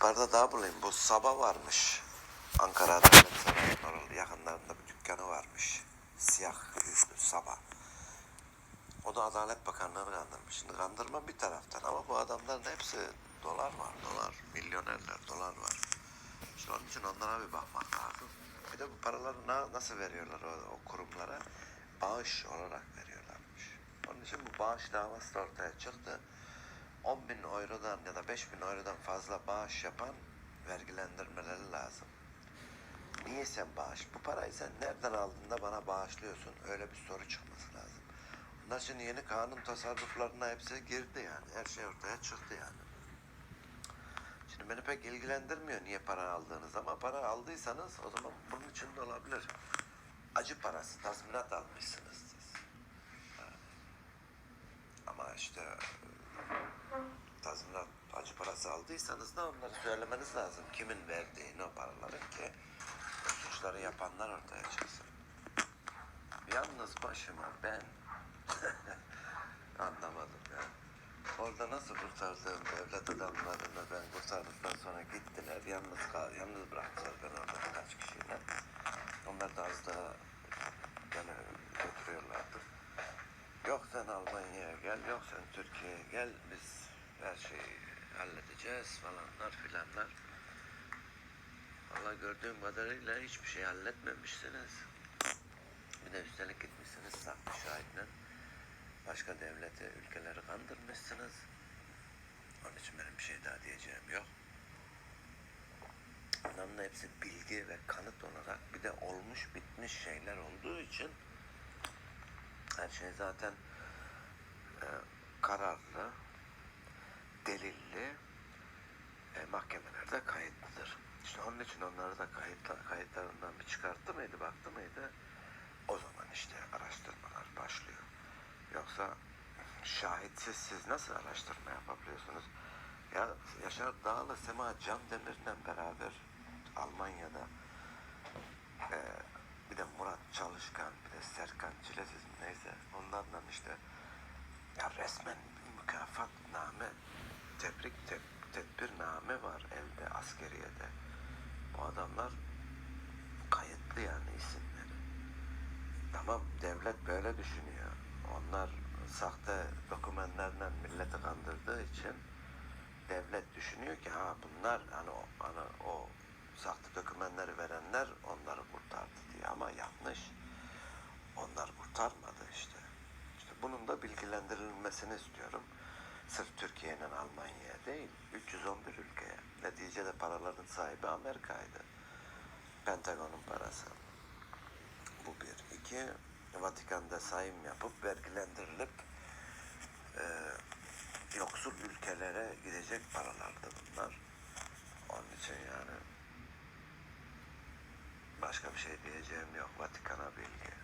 Yukarıda daha bulayım. Bu Saba varmış. Ankara Adalet yakınlarında bir dükkanı varmış. Siyah yüzlü Saba. O da Adalet Bakanlığı'nı kandırmış. Şimdi kandırma bir taraftan ama bu adamların hepsi dolar var, dolar. Milyonerler, dolar var. İşte onun için onlara bir bakmak lazım. Bir de bu paraları na- nasıl veriyorlar o, o kurumlara? Bağış olarak veriyorlarmış. Onun için bu bağış davası da ortaya çıktı. 10 bin eurodan ya da 5 bin eurodan fazla bağış yapan vergilendirmeleri lazım. Niye sen bağış? Bu parayı sen nereden aldın da bana bağışlıyorsun? Öyle bir soru çıkması lazım. Bunlar şimdi yeni kanun tasarruflarına hepsi girdi yani. Her şey ortaya çıktı yani. Şimdi beni pek ilgilendirmiyor niye para aldığınız ama para aldıysanız o zaman bunun için de olabilir. Acı parası, tazminat almışsınız siz. Ama işte parası aldıysanız da onları söylemeniz lazım. Kimin verdiğini o paraları ki o suçları yapanlar ortaya çıksın. Yalnız başıma ben anlamadım ya. Orada nasıl kurtardığım devlet adamlarını ben kurtardıktan sonra gittiler. Yalnız kal, yalnız bıraktılar beni orada birkaç kişiyle. Onlar da az daha beni götürüyorlardı. Yok sen Almanya'ya gel, yok sen Türkiye'ye gel. Biz her şeyi halledeceğiz falanlar filanlar. Valla gördüğüm kadarıyla hiçbir şey halletmemişsiniz. Bir de üstelik gitmişsiniz saklı şahitle. Başka devleti, ülkeleri kandırmışsınız. Onun için benim bir şey daha diyeceğim yok. Bunların hepsi bilgi ve kanıt olarak bir de olmuş bitmiş şeyler olduğu için her şey zaten e, kararlı, delilli, e, mahkemelerde kayıtlıdır. İşte onun için onları da kayıtla, kayıtlarından bir çıkarttı mıydı, baktı mıydı? O zaman işte araştırmalar başlıyor. Yoksa şahitsiz siz nasıl araştırma yapabiliyorsunuz? Ya Yaşar Dağlı, Sema Can Demir'le beraber Almanya'da e, bir de Murat Çalışkan, bir de Serkan Çilesiz neyse onlarla işte ya resmen bir mükafatname, tebrik te, tedbirname var elde askeriyede. Bu adamlar kayıtlı yani isimleri. Tamam devlet böyle düşünüyor. Onlar sahte dokümanlarla milleti kandırdığı için devlet düşünüyor ki ha bunlar hani o, hani o sahte dokümanları verenler onları kurtardı diye ama yanlış. Onlar kurtarmadı işte. İşte bunun da bilgilendirilmesini istiyorum. Sırf Türkiye'nin Almanya'ya değil, 311 ülkeye. Neticede paraların sahibi Amerika'ydı. Pentagon'un parası. Bu bir. İki, Vatikan'da sayım yapıp vergilendirilip e, yoksul ülkelere gidecek paralardı bunlar. Onun için yani başka bir şey diyeceğim yok. Vatikan'a bilgi.